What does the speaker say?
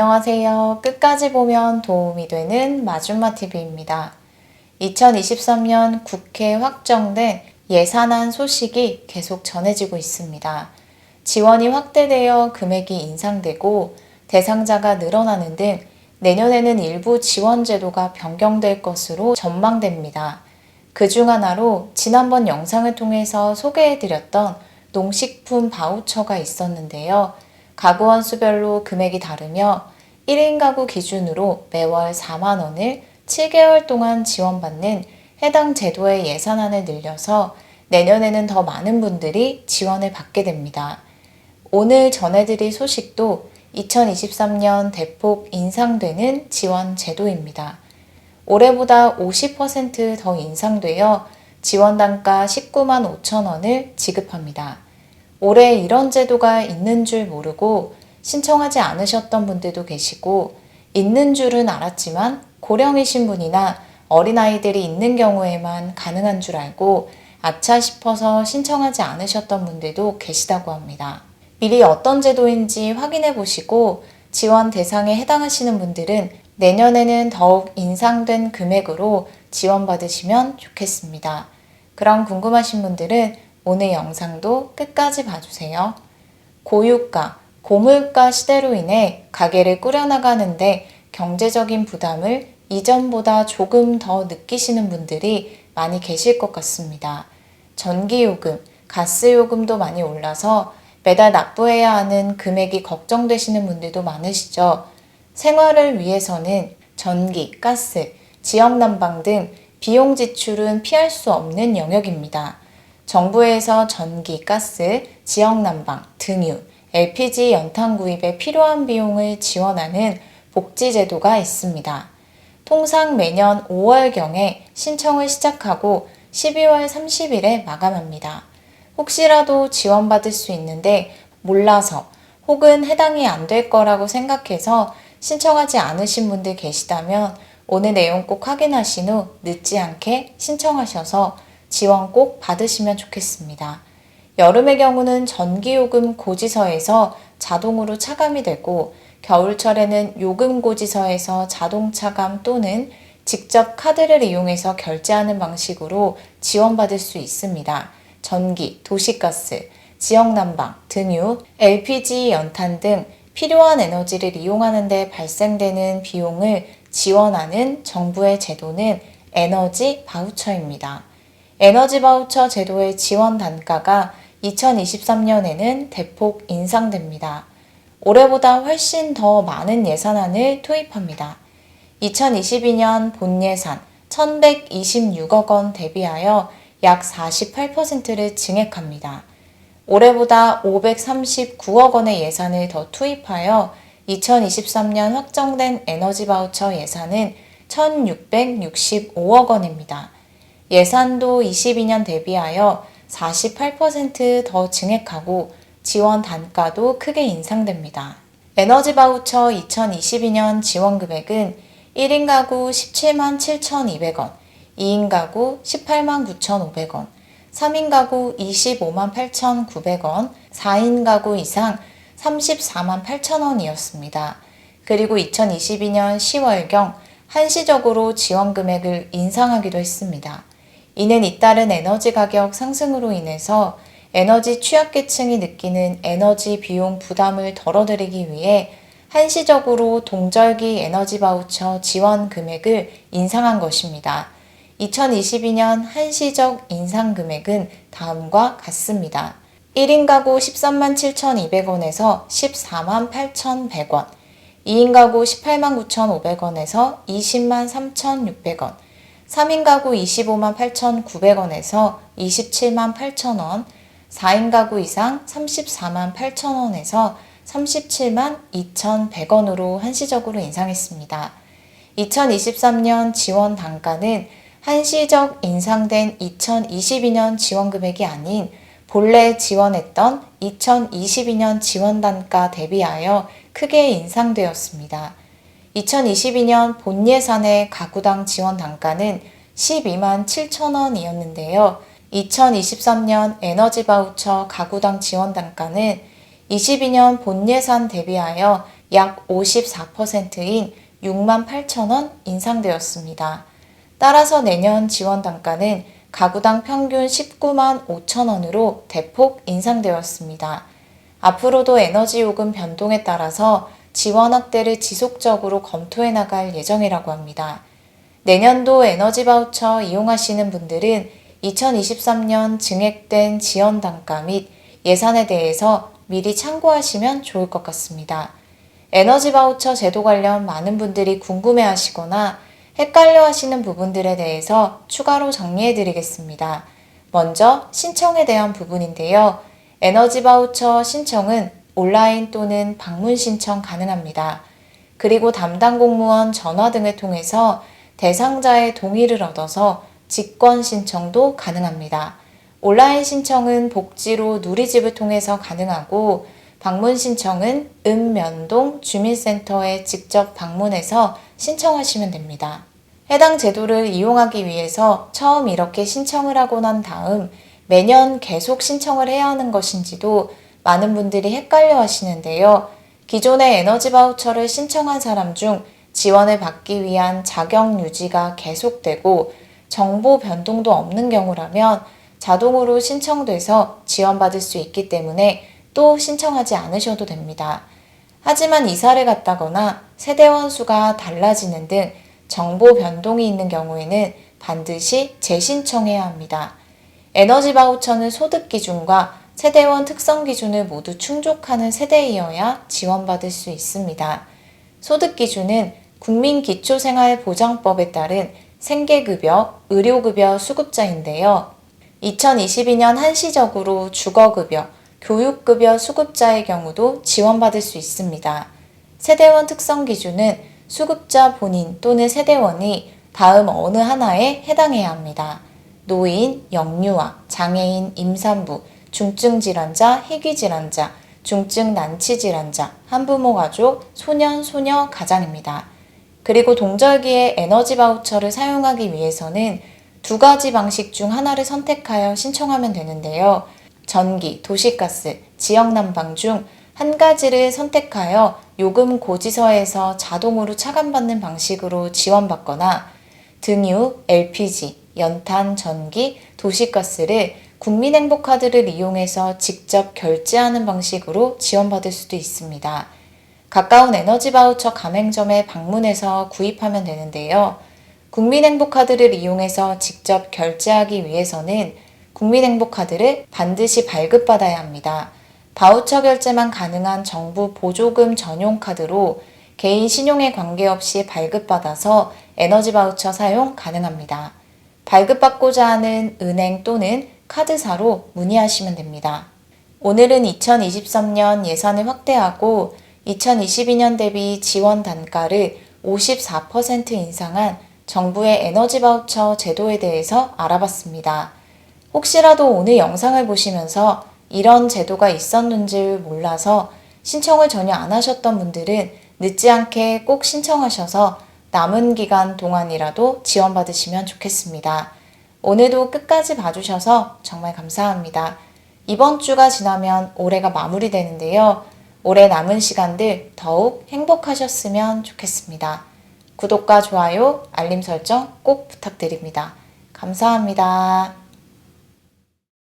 안녕하세요. 끝까지 보면 도움이 되는 마준마 TV입니다. 2023년 국회 확정된 예산안 소식이 계속 전해지고 있습니다. 지원이 확대되어 금액이 인상되고 대상자가 늘어나는 등 내년에는 일부 지원 제도가 변경될 것으로 전망됩니다. 그 중 하나로 지난번 영상을 통해서 소개해드렸던 농식품 바우처가 있었는데요. 가구 원 수별로 금액이 다르며 1인 가구 기준으로 매월 4만 원을 7개월 동안 지원받는 해당 제도의 예산안을 늘려서 내년에는 더 많은 분들이 지원을 받게 됩니다. 오늘 전해드릴 소식도 2023년 대폭 인상되는 지원 제도입니다. 올해보다 50%더 인상되어 지원 단가 19만 5천 원을 지급합니다. 올해 이런 제도가 있는 줄 모르고 신청하지 않으셨던 분들도 계시고 있는 줄은 알았지만 고령이신 분이나 어린아이들이 있는 경우에만 가능한 줄 알고 아차 싶어서 신청하지 않으셨던 분들도 계시다고 합니다. 미리 어떤 제도인지 확인해 보시고 지원 대상에 해당하시는 분들은 내년에는 더욱 인상된 금액으로 지원받으시면 좋겠습니다. 그럼 궁금하신 분들은 오늘 영상도 끝까지 봐주세요. 고유가, 고물가 시대로 인해 가게를 꾸려나가는데 경제적인 부담을 이전보다 조금 더 느끼시는 분들이 많이 계실 것 같습니다. 전기요금, 가스요금도 많이 올라서 매달 납부해야 하는 금액이 걱정되시는 분들도 많으시죠. 생활을 위해서는 전기, 가스, 지역 난방 등 비용 지출은 피할 수 없는 영역입니다. 정부에서 전기, 가스, 지역 난방, 등유, LPG 연탄 구입에 필요한 비용을 지원하는 복지제도가 있습니다. 통상 매년 5월경에 신청을 시작하고 12월 30일에 마감합니다. 혹시라도 지원받을 수 있는데 몰라서 혹은 해당이 안 될 거라고 생각해서 신청하지 않으신 분들 계시다면 오늘 내용 꼭 확인하신 후 늦지 않게 신청하셔서 지원 꼭 받으시면 좋겠습니다. 여름의 경우는 전기요금 고지서에서 자동으로 차감이 되고 겨울철에는 요금 고지서에서 자동 차감 또는 직접 카드를 이용해서 결제하는 방식으로 지원받을 수 있습니다. 전기, 도시가스, 지역난방, 등유, LPG, 연탄 등 필요한 에너지를 이용하는 데 발생되는 비용을 지원하는 정부의 제도는 에너지 바우처입니다. 에너지 바우처 제도의 지원 단가가 2023년에는 대폭 인상됩니다. 올해보다 훨씬 더 많은 예산안을 투입합니다. 2022년 본 예산 1126억 원 대비하여 약 48%를 증액합니다. 올해보다 539억 원의 예산을 더 투입하여 2023년 확정된 에너지 바우처 예산은 1665억 원입니다. 예산도 22년 대비하여 48%더 증액하고 지원 단가도 크게 인상됩니다. 에너지 바우처 2022년 지원 금액은 1인 가구 17만 7,200원, 2인 가구 18만 9,500원, 3인 가구 25만 8,900원, 4인 가구 이상 34만 8천원이었습니다. 그리고 2022년 10월경 한시적으로 지원 금액을 인상하기도 했습니다. 이는 잇따른 에너지 가격 상승으로 인해서 에너지 취약계층이 느끼는 에너지 비용 부담을 덜어드리기 위해 한시적으로 동절기 에너지 바우처 지원 금액을 인상한 것입니다. 2022년 한시적 인상 금액은 다음과 같습니다. 1인 가구 13만 7,200원에서 14만 8,100원, 2인 가구 18만 9,500원에서 20만 3,600원, 3인 가구 25만 8,900원에서 27만 8천원, 4인 가구 이상 34만 8천원에서 37만 2,100원으로 한시적으로 인상했습니다. 2023년 지원 단가는 한시적 인상된 2022년 지원 금액이 아닌 본래 지원했던 2022년 지원 단가 대비하여 크게 인상되었습니다. 2022년 본 예산의 가구당 지원 단가는 12만 7천 원이었는데요. 2023년 에너지 바우처 가구당 지원 단가는 22년 본 예산 대비하여 약 54%인 6만 8천 원 인상되었습니다. 따라서 내년 지원 단가는 가구당 평균 19만 5천 원으로 대폭 인상되었습니다. 앞으로도 에너지 요금 변동에 따라서 지원 확대를 지속적으로 검토해 나갈 예정이라고 합니다. 내년도 에너지 바우처 이용하시는 분들은 2023년 증액된 지원 단가 및 예산에 대해서 미리 참고하시면 좋을 것 같습니다. 에너지 바우처 제도 관련 많은 분들이 궁금해 하시거나 헷갈려 하시는 부분들에 대해서 추가로 정리해 드리겠습니다. 먼저 신청에 대한 부분인데요. 에너지 바우처 신청은 온라인 또는 방문 신청 가능합니다. 그리고 담당 공무원 전화 등을 통해서 대상자의 동의를 얻어서 직권 신청도 가능합니다. 온라인 신청은 복지로 누리집을 통해서 가능하고 방문 신청은 읍면동 주민센터에 직접 방문해서 신청하시면 됩니다. 해당 제도를 이용하기 위해서 처음 이렇게 신청을 하고 난 다음 매년 계속 신청을 해야 하는 것인지도 많은 분들이 헷갈려 하시는데요. 기존의 에너지 바우처를 신청한 사람 중 지원을 받기 위한 자격 유지가 계속되고 정보 변동도 없는 경우라면 자동으로 신청돼서 지원받을 수 있기 때문에 또 신청하지 않으셔도 됩니다. 하지만 이사를 갔다거나 세대원 수가 달라지는 등 정보 변동이 있는 경우에는 반드시 재신청해야 합니다. 에너지 바우처는 소득 기준과 세대원 특성 기준을 모두 충족하는 세대이어야 지원받을 수 있습니다. 소득 기준은 국민기초생활보장법에 따른 생계급여, 의료급여 수급자인데요. 2022년 한시적으로 주거급여, 교육급여 수급자의 경우도 지원받을 수 있습니다. 세대원 특성 기준은 수급자 본인 또는 세대원이 다음 어느 하나에 해당해야 합니다. 노인, 영유아, 장애인, 임산부, 중증 질환자, 희귀 질환자, 중증 난치 질환자, 한부모 가족, 소년, 소녀, 가장입니다. 그리고 동절기에 에너지 바우처를 사용하기 위해서는 두 가지 방식 중 하나를 선택하여 신청하면 되는데요. 전기, 도시가스, 지역 난방 중 한 가지를 선택하여 요금 고지서에서 자동으로 차감받는 방식으로 지원받거나 등유, LPG, 연탄, 전기, 도시가스를 국민행복카드를 이용해서 직접 결제하는 방식으로 지원받을 수도 있습니다. 가까운 에너지 바우처 가맹점에 방문해서 구입하면 되는데요. 국민행복카드를 이용해서 직접 결제하기 위해서는 국민행복카드를 반드시 발급받아야 합니다. 바우처 결제만 가능한 정부 보조금 전용 카드로 개인 신용에 관계없이 발급받아서 에너지 바우처 사용 가능합니다. 발급받고자 하는 은행 또는 카드사로 문의하시면 됩니다. 오늘은 2023년 예산을 확대하고 2022년 대비 지원 단가를 54% 인상한 정부의 에너지 바우처 제도에 대해서 알아봤습니다. 혹시라도 오늘 영상을 보시면서 이런 제도가 있었는지 몰라서 신청을 전혀 안 하셨던 분들은 늦지 않게 꼭 신청하셔서 남은 기간 동안이라도 지원받으시면 좋겠습니다. 오늘도 끝까지 봐주셔서 정말 감사합니다. 이번 주가 지나면 올해가 마무리되는데요. 올해 남은 시간들 더욱 행복하셨으면 좋겠습니다. 구독과 좋아요, 알림 설정 꼭 부탁드립니다. 감사합니다.